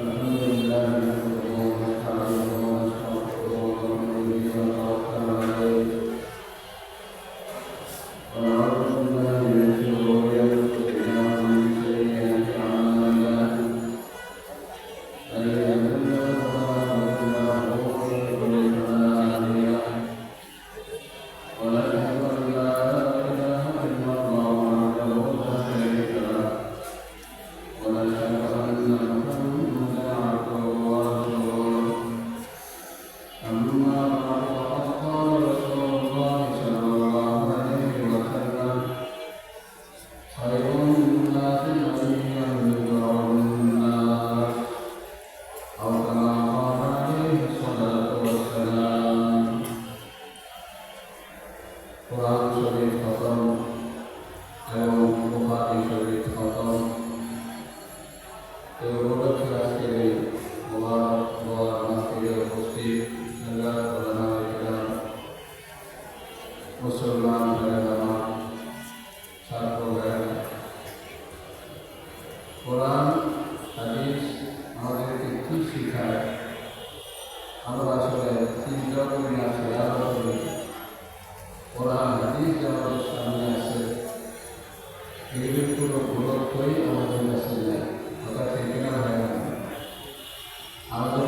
الحمد لله মুসলমান ভাইয়ের আমার ছাত্র ভাইয়েরা কোরআন হাদিস আমাদেরকে কী শেখায় আমরা আসলে তিন রকমের আছে আরও করি কোরআন হাদিস যে আমাদের সামনে আছে এগুলির কোনো গুরুত্বই আমাদের কাছে নেই কথা ঠিক না হয় আমাদের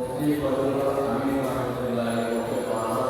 Mungkin kalau kami mengambil nilai untuk pasar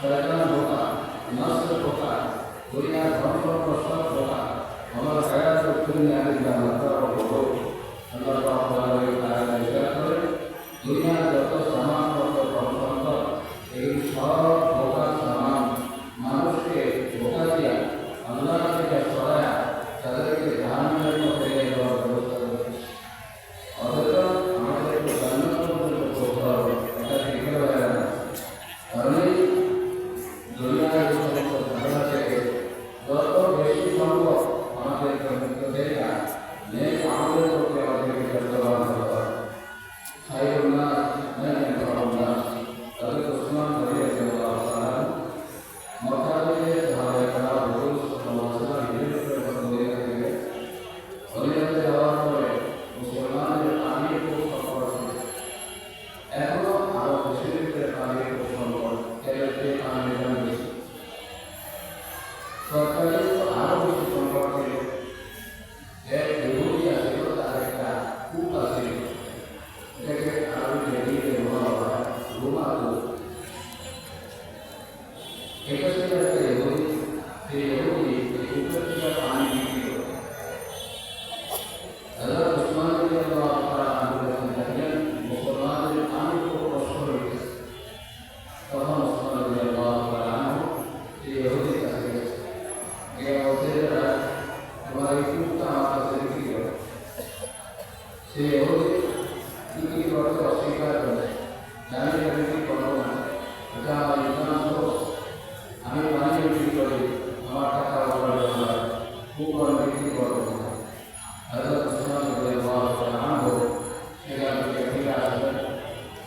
Gracias.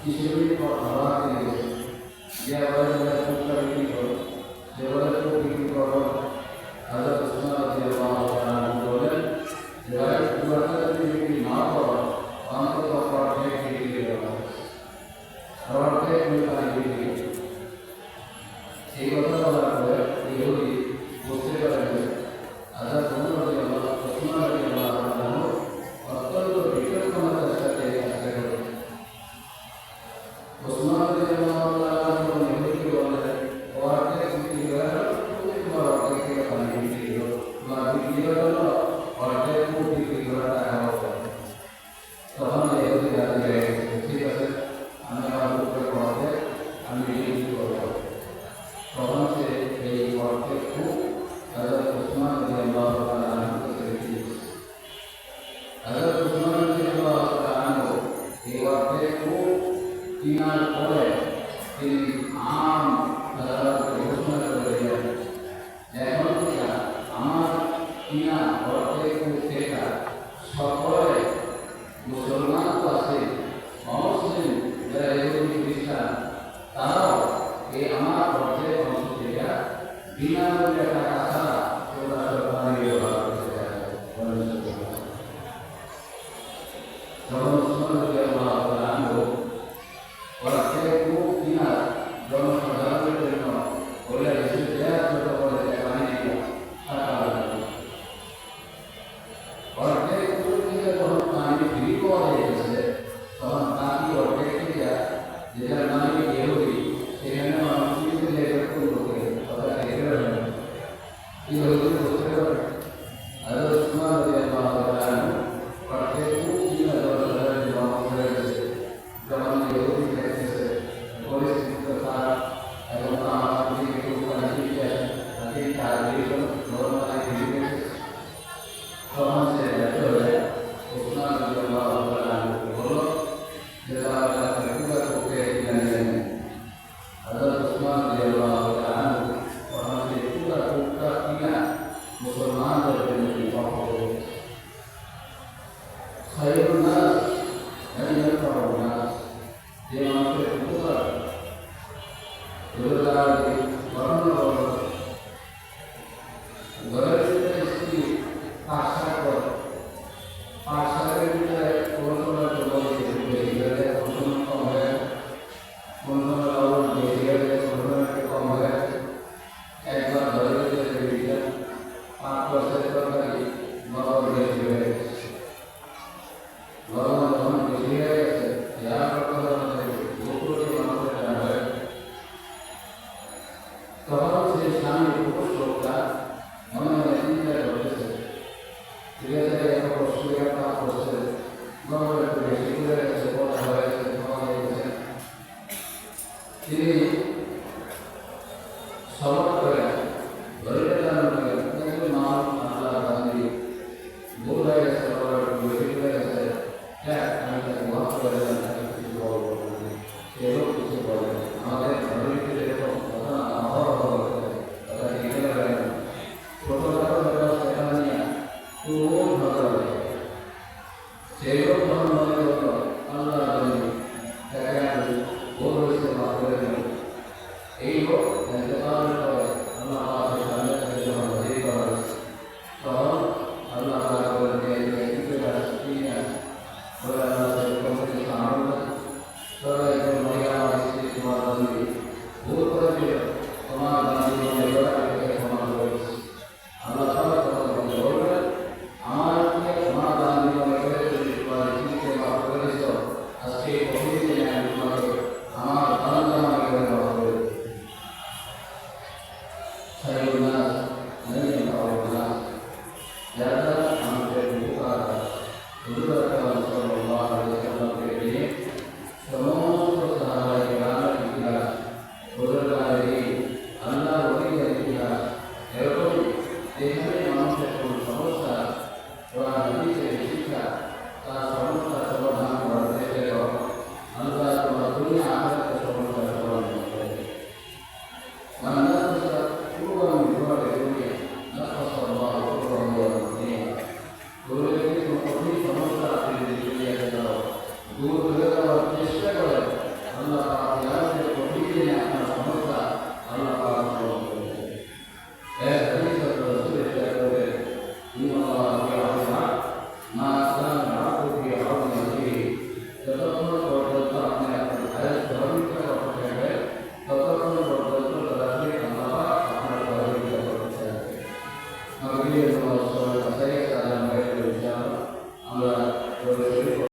किशोरी और हवा के लिए यह वर्ष में सूत्र की हो जबरदस्त को की करो हजरत उस्मान रजी अल्लाह ताला बोले जबरदस्त कुवत की की ना करो काम को तो पढ़ने के लिए रहो और के लिए तारीफ की सेवा का